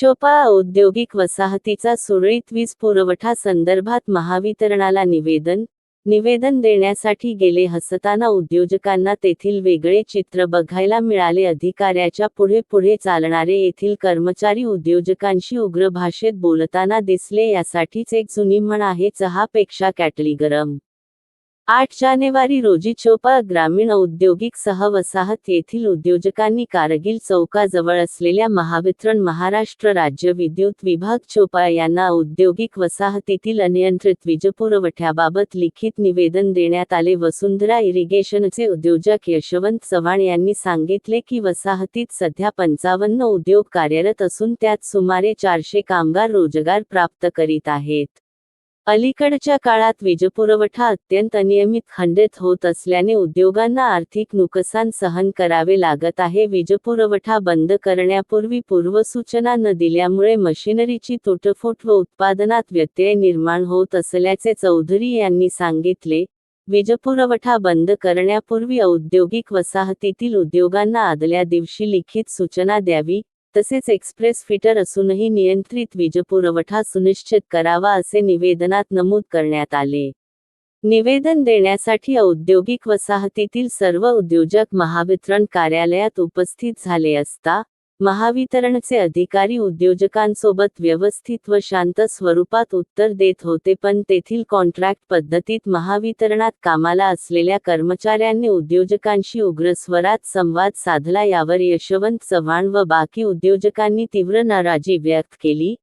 चोपा औद्योगिक वसाहतीचा सुरळीत वीज पुरवठा संदर्भात महावितरणाला निवेदन निवेदन देण्यासाठी गेले हसताना उद्योजकांना तेथील वेगळे चित्र बघायला मिळाले. अधिकाऱ्याच्या पुढे पुढे चालणारे येथील कर्मचारी उद्योजकांशी उग्र भाषेत बोलताना दिसले. यासाठीच एक जुनी म्हण आहे चहापेक्षा कॅटली गरम. आठ जानेवारी रोजी चोपा ग्रामीण औद्योगिक सहवसाहत येथील उद्योजकांनी कारगिल चौकाजवळ असलेल्या महावितरण महाराष्ट्र राज्य विद्युत विभाग चोपा यांना औद्योगिक वसाहतीतील अनियंत्रित वीजपुरवठ्याबाबत लिखित निवेदन देण्यात आले. वसुंधरा इरिगेशनचे उद्योजक यशवंत चव्हाण यांनी सांगितले की वसाहतीत सध्या पंचावन्न उद्योग कार्यरत असून त्यात सुमारे चारशे कामगार रोजगार प्राप्त करीत आहेत. अलीकडच्या काळात वीजपुरवठा अत्यंत अनियमित खंडित होत असल्याने उद्योगांना आर्थिक नुकसान सहन करावे लागत आहे. वीजपुरवठा बंद करण्यापूर्वी पूर्वसूचना न दिल्यामुळे मशिनरीची तुटफूट व उत्पादनात व्यत्यय निर्माण होत असल्याचे चौधरी यांनी सांगितले. वीजपुरवठा बंद करण्यापूर्वी औद्योगिक वसाहतीतील उद्योगांना आदल्या दिवशी लिखित सूचना द्यावी. तसेच एक्सप्रेस फिटर असूनही नियंत्रित वीजपुरवठा सुनिश्चित करावा असे निवेदनात नमूद करण्यात आले. निवेदन देण्यासाठी औद्योगिक वसाहतीतील सर्व उद्योजक महावितरण कार्यालयात उपस्थित झाले असता महावितरणचे अधिकारी उद्योजकांसोबत व्यवस्थित व शांत स्वरूपात उत्तर देत होते पण तेथील कॉन्ट्रॅक्ट पद्धतीत महावितरणात कामाला असलेल्या कर्मचाऱ्यांनी उद्योजकांशी उग्र स्वरात संवाद साधला यावर यशवंत चव्हाण व बाकी उद्योजकांनी तीव्र नाराजी व्यक्त केली.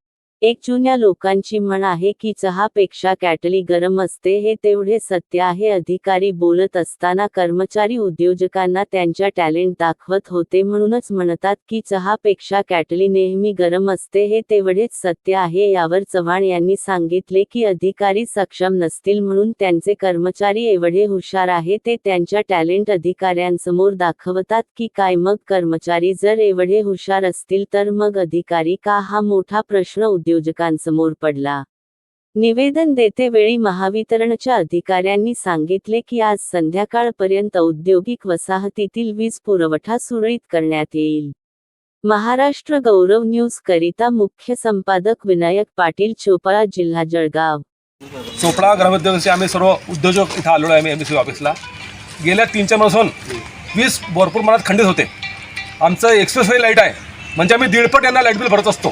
एक जुन्या लोकांची म्हण आहे की चहापेक्षा कॅटली गरम असते हे तेवढे सत्य आहे. अधिकारी बोलत असताना कर्मचारी उद्योजकांना त्यांच्या टॅलेंट दाखवत होते म्हणूनच म्हणतात की चहापेक्षा कॅटली नेहमी गरम असते हे तेवढेच सत्य आहे. यावर चव्हाण यांनी सांगितले की अधिकारी सक्षम नसतील म्हणून त्यांचे कर्मचारी एवढे हुशार आहे. ते त्यांच्या टॅलेंट अधिकाऱ्यांसमोर दाखवतात की काय मग? कर्मचारी जर एवढे हुशार असतील तर मग अधिकारी का? हा मोठा प्रश्न उद्योजकांसमोर पडला. निवेदन देतेवेळी महावितरणच्या अधिकाऱ्यांनी सांगितले की आज संध्याकाळपर्यंत औद्योगिक वसाहतीतील वीज पुरवठा सुरळीत करण्यात येईल. महाराष्ट्र गौरव न्यूज करिता मुख्य संपादक विनायक पाटील चोपळा जिल्हा जळगाव. चोपडा ग्रामोद्योगाचे आम्ही सर्व उद्योजक इथं आलेलो आहे एम सी ऑफिसला गेल्या तीन चार महिन्यापासून वीज भरपूर मनात खंडित होते. आमचं एक्सप्रेस वे लाइट आहे. म्हणजे आम्ही दीडपट यांना लाइट बिल भरत असतो.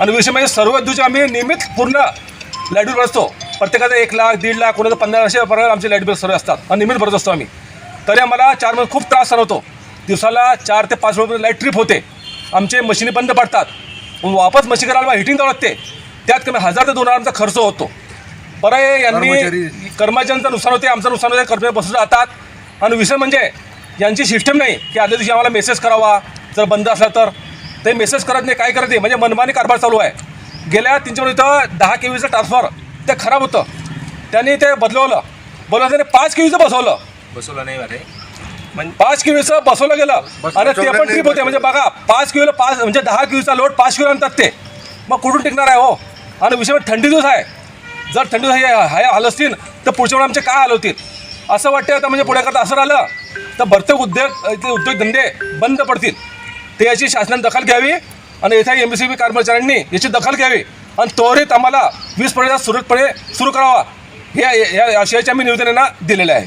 आणि विषय म्हणजे सर्व उद्योजक आम्ही नियमित पूर्ण लाइट बिल भरत. प्रत्येकाचं एक लाख दीड लाख कोणाचं पन्नास अशा प्रकारे आमचे लाइट बिल सर्व असतात. आणि नियमित भरत असतो आम्ही. तरी आम्हाला चार महिने खूप त्रास होतो दिवसाला चार ते पाच रुपये लाइट ट्रिप होते. आमचे मशिनी बंद पडतात. वापस मशीन करायला हिटिंग द्यावं लागते त्यात कमी हजार ते दोन हजार आमचा खर्च होतो. बरं यांनी कर्मचाऱ्यांचं नुकसान होते आमचं नुकसान होते कर्मचारी बसून जातात. आणि विषय म्हणजे यांची सिस्टम नाही की आदल्या दिवशी आम्हाला मेसेज करावा. जर बंद असला तर. ते मेसेज करत नाही काय करत नाही. म्हणजे मनमानी कारभार चालू आहे. गेल्या त्यांच्यावर इथं दहा के व्हीचं ट्रान्सफर ते खराब होतं. त्यांनी ते बदलवलं. बोलवलं त्याने पाच के व्हीचं बसवलं. बसवलं नाही अरे. पाच किलोचं बसवलं गेलं. आणि ते पण ट्रिप होते. म्हणजे बघा पाच किलो पाच म्हणजे दहा किलोचा लोड पाच किलो आणतात ते. मग कुठून टिकणार आहे हो? आणि विषय म्हणजे थंडी दिवस आहे. जर थंडी दिवस हे हाय हाल असतील तर पुढच्या वेळी आमचे काय हाल होतील? असं वाटतं आता म्हणजे पुढे करता असं राहिलं तर भरते उद्योग उद्योगधंदे बंद पडतील. ते याची शासनाने दखल घ्यावी आणि येथे एम बी सी बी कर्मचाऱ्यांनी याची दखल घ्यावी. आणि त्वरित आम्हाला वीज पुरवठा सुरळीतपणे सुरू करावा. हे या आशयाच्या आम्ही निवेदनांना दिलेलं आहे